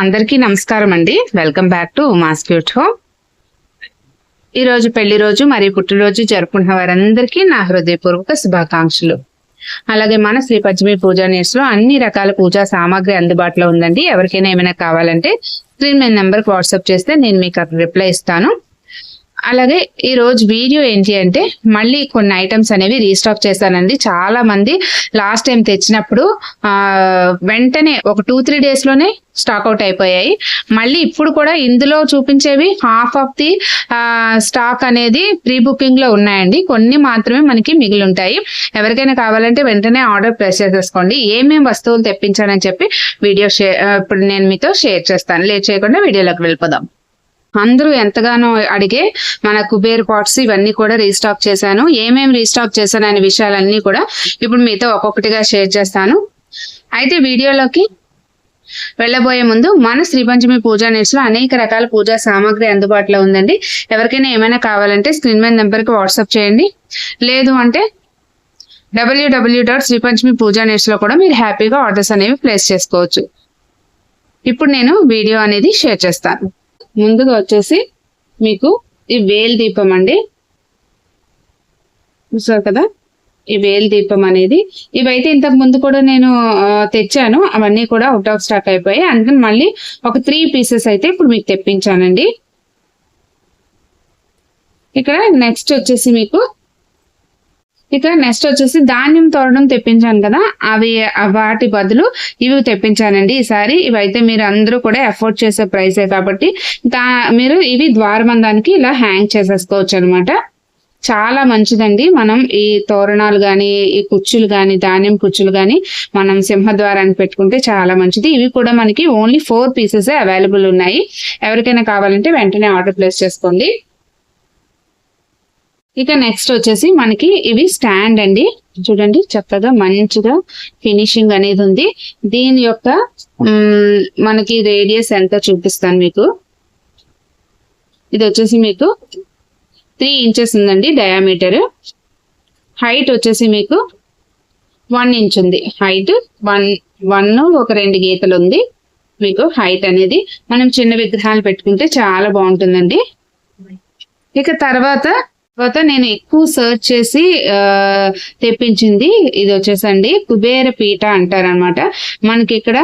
అందరికీ నమస్కారం అండి. Welcome back to mass cute home ఈ రోజు పెళ్ళి రోజు మరియు పుట్టినరోజు జరుపుకున్న వారందరికీ నా హృదయపూర్వక శుభాకాంక్షలు. అలాగే మన శ్రీ పశ్చిమి పూజా నీడ్స్లో అన్ని రకాల పూజా సామాగ్రి అందుబాటులో ఉందండి. ఎవరికైనా ఏమైనా కావాలంటే స్క్రీన్ మీద నెంబర్కి వాట్సాప్ చేస్తే నేను మీకు అక్కడ రిప్లై ఇస్తాను. అలాగే ఈ రోజు వీడియో ఏంటి అంటే మళ్ళీ కొన్ని ఐటమ్స్ అనేవి రీస్టాక్ చేశానండి. చాలా మంది లాస్ట్ టైం తెచ్చినప్పుడు వెంటనే ఒక టూ త్రీ డేస్లోనే స్టాక్ అవుట్ అయిపోయాయి. మళ్ళీ ఇప్పుడు కూడా ఇందులో చూపించేవి హాఫ్ ఆఫ్ ది స్టాక్ అనేది ప్రీ బుకింగ్లో ఉన్నాయండి. కొన్ని మాత్రమే మనకి మిగిలి ఉంటాయి ఎవరికైనా కావాలంటే వెంటనే ఆర్డర్ ప్లేస్ చేసేసుకోండి. ఏమేమి వస్తువులు తెప్పించానని చెప్పి వీడియో షేర్ ఇప్పుడు నేను మీతో షేర్ చేస్తాను. లేట్ చేయకుండా వీడియోలోకి వెళ్ళిపోదాం. అందరూ ఎంతగానో అడిగే మన కుబేర్ పాట్స్ ఇవన్నీ కూడా రీస్టాక్ చేశాను. ఏమేమి రీస్టాక్ చేశాను అనే విషయాలన్నీ కూడా ఇప్పుడు మీతో ఒక్కొక్కటిగా షేర్ చేస్తాను. అయితే వీడియోలోకి వెళ్ళబోయే ముందు మన శ్రీ పంచమి పూజా నెట్స్లో అనేక రకాల పూజా సామాగ్రి అందుబాటులో ఉందండి. ఎవరికైనా ఏమైనా కావాలంటే స్క్రీన్ మీద నెంబర్కి వాట్సాప్ చేయండి. లేదు అంటే డబ్ల్యూడబ్ల్యూ డాట్ శ్రీ పంచమి పూజా నెట్స్లో కూడా మీరు హ్యాపీగా ఆర్డర్స్ అనేవి ప్లేస్ చేసుకోవచ్చు. ఇప్పుడు నేను వీడియో అనేది షేర్ చేస్తాను. ముందుగా వచ్చేసి మీకు ఈ వేల్ దీపం అండి. చూసారు కదా? ఈ వేల్ దీపం అనేది. ఇవైతే ఇంతకు ముందు కూడా నేను తెచ్చాను. అవన్నీ కూడా అవుట్ ఆఫ్ స్టాక్ అయిపోయాయి. అందుకని మళ్ళీ ఒక త్రీ పీసెస్ అయితే ఇప్పుడు మీకు తెప్పించానండి. ఇక్కడ నెక్స్ట్ వచ్చేసి మీకు ఇక నెక్స్ట్ వచ్చేసి ధాన్యం తోరణం తెప్పించాను కదా అవి వాటి బదులు ఇవి తెప్పించానండి ఈసారి. ఇవైతే మీరు అందరూ కూడా ఎఫోర్డ్ చేసే ప్రైసే కాబట్టి దా మీరు ఇవి ద్వారబంధానికి ఇలా హ్యాంగ్ చేసేసుకోవచ్చు అనమాట చాలా మంచిదండి. మనం ఈ తోరణాలు కానీ ఈ కుచ్చులు కానీ ధాన్యం కుచ్చులు కానీ మనం సింహద్వారానికి పెట్టుకుంటే చాలా మంచిది. ఇవి కూడా మనకి ఓన్లీ ఫోర్ పీసెస్ అవైలబుల్ ఉన్నాయి. ఎవరికైనా కావాలంటే వెంటనే ఆర్డర్ ప్లేస్ చేసుకోండి. ఇక నెక్స్ట్ వచ్చేసి మనకి ఇవి స్టాండ్ అండి. చూడండి చక్కగా మంచిగా ఫినిషింగ్ అనేది ఉంది. దీని యొక్క మనకి రేడియస్ ఎంత చూపిస్తాను మీకు? ఇది వచ్చేసి మీకు త్రీ ఇంచెస్ ఉందండి డయామీటర్ హైట్ వచ్చేసి మీకు వన్ ఇంచ్ ఉంది. హైట్ వన్ వన్ ఒక రెండు గీతలు ఉంది. మీకు హైట్ అనేది మనం చిన్న విగ్రహాలు పెట్టుకుంటే చాలా బాగుంటుందండి. ఇక తర్వాత తర్వాత నేను ఎక్కువ సర్చ్ చేసి తెప్పించింది ఇది వచ్చేసండి కుబేర పీఠ అంటారనమాట. మనకి ఇక్కడ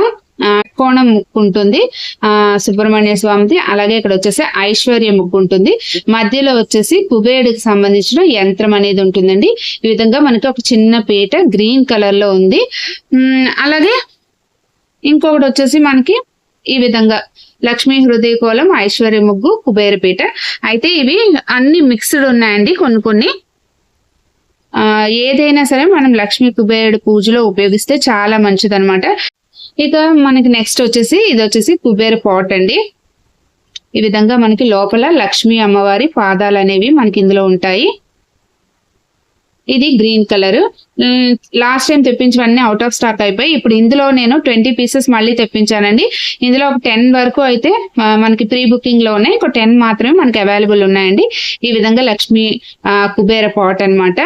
కోణం ముక్కు ఉంటుంది. ఆ సుబ్రహ్మణ్య స్వామిది. అలాగే ఇక్కడ వచ్చేసి ఐశ్వర్య ముక్కు ఉంటుంది. మధ్యలో వచ్చేసి కుబేరుడికి సంబంధించిన యంత్రం అనేది ఉంటుందండి. ఈ విధంగా మనకి ఒక చిన్న పీట గ్రీన్ కలర్లో ఉంది అలాగే ఇంకొకటి వచ్చేసి మనకి ఈ విధంగా లక్ష్మీ హృదయ కోలం ఐశ్వర్య ముగ్గు కుబేరపీట అయితే ఇవి అన్ని మిక్స్డ్ ఉన్నాయండి కొన్ని కొన్ని. ఏదైనా సరే మనం లక్ష్మీ కుబేరుడు పూజలో ఉపయోగిస్తే చాలా మంచిదన్నమాట. ఇక మనకి నెక్స్ట్ వచ్చేసి ఇది వచ్చేసి కుబేర పాట్ అండి. ఈ విధంగా మనకి లోపల లక్ష్మీ అమ్మవారి పాదాలు అనేవి మనకి ఇందులో ఉంటాయి. ఇది గ్రీన్ కలర్. లాస్ట్ టైం తెప్పించవన్నీ అవుట్ ఆఫ్ స్టాక్ అయిపోయి ఇప్పుడు ఇందులో నేను ట్వంటీ పీసెస్ మళ్ళీ తెప్పించానండి. ఇందులో ఒక టెన్ వరకు అయితే మనకి ప్రీ బుకింగ్లో ఉన్నాయి. ఒక టెన్ మాత్రమే మనకి అవైలబుల్ ఉన్నాయండి. ఈ విధంగా లక్ష్మి ఆ, కుబేర పాట్ అన్నమాట.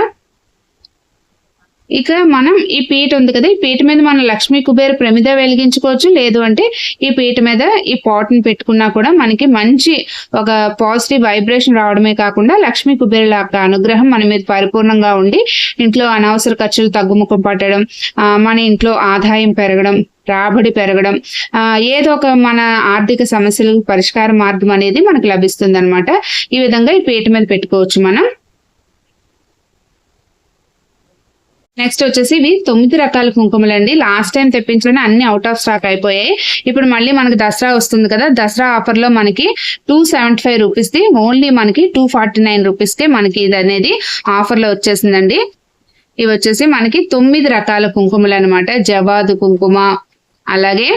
ఇక మనం ఈ పీట ఉంది కదా ఈ పీట మీద మనం లక్ష్మీ కుబేర ప్రమిద వెలిగించుకోవచ్చు. లేదు అంటే ఈ పీట మీద ఈ పాట్ని పెట్టుకున్నా కూడా మనకి మంచి ఒక పాజిటివ్ వైబ్రేషన్ రావడమే కాకుండా లక్ష్మీ కుబేర యొక్క అనుగ్రహం మన మీద పరిపూర్ణంగా ఉండి ఇంట్లో అనవసర ఖర్చులు తగ్గుముఖం పట్టడం మన ఇంట్లో ఆదాయం పెరగడం రాబడి పెరగడం ఏదో ఒక మన ఆర్థిక సమస్యలకు పరిష్కార మార్గం అనేది మనకు లభిస్తుంది ఈ విధంగా ఈ పీట మీద పెట్టుకోవచ్చు మనం. నెక్స్ట్ వచ్చేసి ఇవి తొమ్మిది రకాల కుంకుమలు అండి. లాస్ట్ టైం తెప్పించడానికి అన్ని అవుట్ ఆఫ్ స్టాక్ అయిపోయాయి. ఇప్పుడు మళ్ళీ మనకి దసరా వస్తుంది కదా దసరా ఆఫర్లో మనకి two seventy five rupees the only మనకి టూ ఫార్టీ నైన్ రూపీస్ కే మనకి ఇది అనేది ఆఫర్లో వచ్చేసిందండి. ఇవి వచ్చేసి మనకి తొమ్మిది రకాల కుంకుమలు అనమాట జవాదు కుంకుమ అలాగే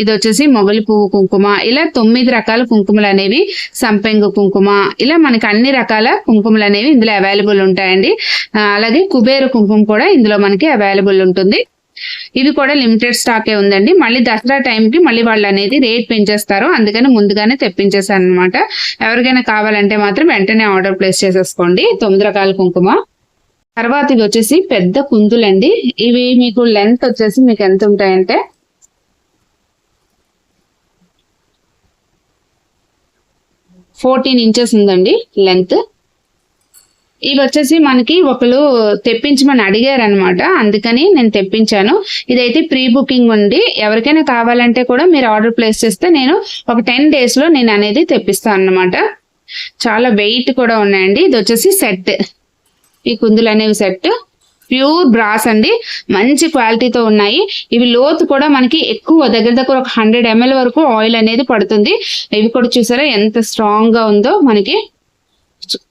ఇది వచ్చేసి మొగలి పువ్వు కుంకుమ. ఇలా తొమ్మిది రకాల కుంకుమలు అనేవి సంపెంగు కుంకుమ. ఇలా మనకి అన్ని రకాల కుంకుమలు అనేవి ఇందులో అవైలబుల్ ఉంటాయండి. అలాగే కుబేరు కుంకుమ కూడా ఇందులో మనకి అవైలబుల్ ఉంటుంది. ఇవి కూడా లిమిటెడ్ స్టాకే ఉందండి. మళ్ళీ దసరా టైంకి మళ్ళీ వాళ్ళు అనేది రేట్ పెంచేస్తారు. అందుకని ముందుగానే తెప్పించేసాను అనమాట ఎవరికైనా కావాలంటే మాత్రం వెంటనే ఆర్డర్ ప్లేస్ చేసేసుకోండి. తొమ్మిది రకాల కుంకుమ. తర్వాత ఇది వచ్చేసి పెద్ద కుందులండి. ఇవి మీకు లెంత్ వచ్చేసి మీకు ఎంత ఉంటాయంటే ఫోర్టీన్ ఇంచెస్ ఉందండి లెంత్ ఇవి వచ్చేసి మనకి ఒకరు తెప్పించమని అడిగారు అనమాట అందుకని నేను తెప్పించాను. ఇదైతే ప్రీ బుకింగ్ ఉండి ఎవరికైనా కావాలంటే కూడా మీరు ఆర్డర్ ప్లేస్ చేస్తే నేను ఒక టెన్ డేస్లో నేను అనేది తెప్పిస్తాను అన్నమాట చాలా వెయిట్ కూడా ఉన్నాయండి. ఇది వచ్చేసి సెట్. ఈ కుందులు అనేవి సెట్. ప్యూర్ బ్రాస్ అండి. మంచి క్వాలిటీతో ఉన్నాయి. ఇవి లోతు కూడా మనకి ఎక్కువ దగ్గర దగ్గర ఒక హండ్రెడ్ ఎంఎల్ వరకు ఆయిల్ అనేది పడుతుంది. ఇవి కూడా చూసారా ఎంత స్ట్రాంగ్గా ఉందో మనకి.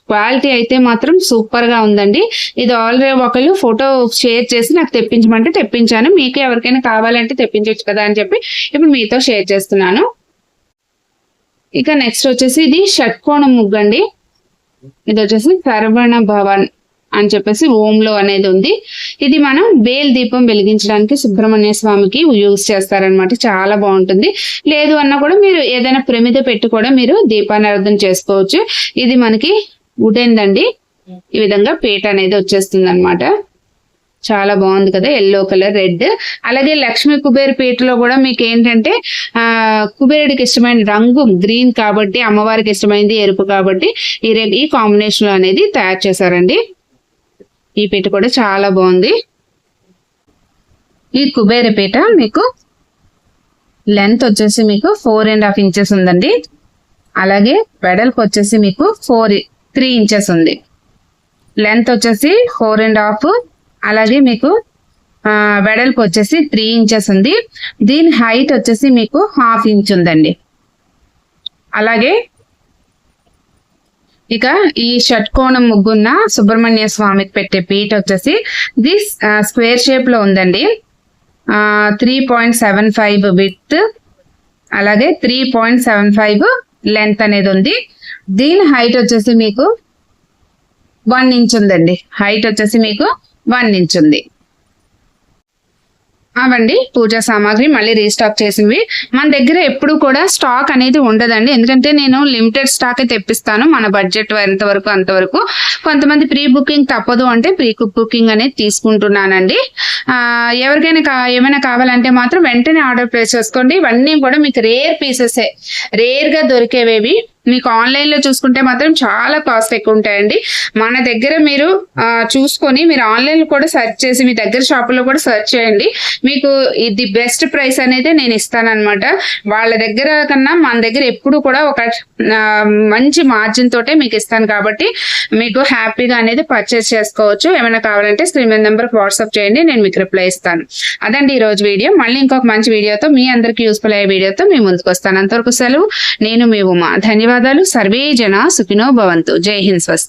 క్వాలిటీ అయితే మాత్రం సూపర్గా ఉందండి. ఇది ఆల్రెడీ ఒకళ్ళు ఫోటో షేర్ చేసి నాకు తెప్పించమంటే తెప్పించాను. మీకు ఎవరికైనా కావాలంటే తెప్పించవచ్చు కదా అని చెప్పి ఇప్పుడు మీతో షేర్ చేస్తున్నాను. ఇక నెక్స్ట్ వచ్చేసి ఇది షట్కోణం ముగ్గు అండి. ఇది వచ్చేసి శరవణ భవన్ అని చెప్పేసి ఓంలో అనేది ఉంది. ఇది మనం బేల్ దీపం వెలిగించడానికి సుబ్రహ్మణ్య స్వామికి యూజ్ చేస్తారనమాట చాలా బాగుంటుంది. లేదు అన్నా కూడా మీరు ఏదైనా ప్రమిద పెట్టి కూడా మీరు దీపారాధన చేసుకోవచ్చు. ఇది మనకి ఉడేందండి ఈ విధంగా పీట అనేది వచ్చేస్తుంది అనమాట చాలా బాగుంది కదా ఎల్లో కలర్ రెడ్. అలాగే లక్ష్మీ కుబేర్ పీటలో కూడా మీకు ఏంటంటే ఆ కుబేరుడికి ఇష్టమైన రంగు గ్రీన్ కాబట్టి అమ్మవారికి ఇష్టమైనది ఎరుపు కాబట్టి ఈ రెడ్ ఈ కాంబినేషన్ అనేది తయారు చేశారండి. ఈ పీట కూడా చాలా బాగుంది. ఈ కుబేర పీట మీకు లెంత్ వచ్చేసి మీకు ఫోర్ అండ్ హాఫ్ ఇంచెస్ ఉందండి. అలాగే వెడల్పు వచ్చేసి మీకు ఫోర్ త్రీ ఇంచెస్ ఉంది. లెంత్ వచ్చేసి ఫోర్ అండ్ హాఫ్ అలాగే మీకు వెడల్పు వచ్చేసి త్రీ ఇంచెస్ ఉంది. దీని హైట్ వచ్చేసి మీకు హాఫ్ ఇంచ్ ఉందండి. అలాగే ఇక ఈ షట్కోణం ముగ్గున్న సుబ్రహ్మణ్య స్వామికి పెట్టే పీట వచ్చేసి ఇది స్క్వేర్ షేప్లో ఉందండి. Three point seven five with అలాగే three point seven five length అనేది ఉంది. దీని హైట్ వచ్చేసి మీకు వన్ ఇంచ్ ఉందండి. హైట్ వచ్చేసి మీకు వన్ ఇంచ్ ఉంది. అవండి పూజా సామాగ్రి మళ్ళీ రీస్టాక్ చేసినవి. మన దగ్గర ఎప్పుడు కూడా స్టాక్ అనేది ఉండదండి. ఎందుకంటే నేను లిమిటెడ్ స్టాక్ తెప్పిస్తాను. మన బడ్జెట్ ఎంత వరకు అంతవరకు కొంతమంది ప్రీ బుకింగ్ తప్పదు అంటే ప్రీ బుకింగ్ అనేది తీసుకుంటున్నానండి. ఎవరికైనా కా ఏమైనా కావాలంటే మాత్రం వెంటనే ఆర్డర్ ప్లేస్ చేసుకోండి. ఇవన్నీ కూడా మీకు రేర్ పీసెస్ రేర్గా దొరికేవేవి. మీకు ఆన్లైన్లో చూసుకుంటే మాత్రం చాలా కాస్ట్ ఎక్కువ ఉంటాయండి. మన దగ్గర మీరు చూసుకొని మీరు ఆన్లైన్లో కూడా సెర్చ్ చేసి మీ దగ్గర షాపుల్లో కూడా సెర్చ్ చేయండి. మీకు ఇది బెస్ట్ ప్రైస్ అనేది నేను ఇస్తానన్నమాట. వాళ్ళ దగ్గర కన్నా మన దగ్గర ఎప్పుడు కూడా ఒక మంచి మార్జిన్ తోటే మీకు ఇస్తాను కాబట్టి మీకు హ్యాపీగా అనేది పర్చేస్ చేసుకోవచ్చు. ఏమైనా కావాలంటే స్క్రీన్ మీద నెంబర్కి వాట్సాప్ చేయండి నేను మీకు రిప్లై ఇస్తాను. అదండి ఈ రోజు వీడియో. మళ్ళీ ఇంకొక మంచి వీడియోతో మీ అందరికి యూస్ఫుల్ అయ్యే వీడియోతో మీ ముందుకు వస్తాను. అంతవరకు సెలవు. నేను మీ ఉమా. ధన్యవాదాలు. సర్వే జన సుఖినో భవంతు. జై హింద్ స్వస్తి.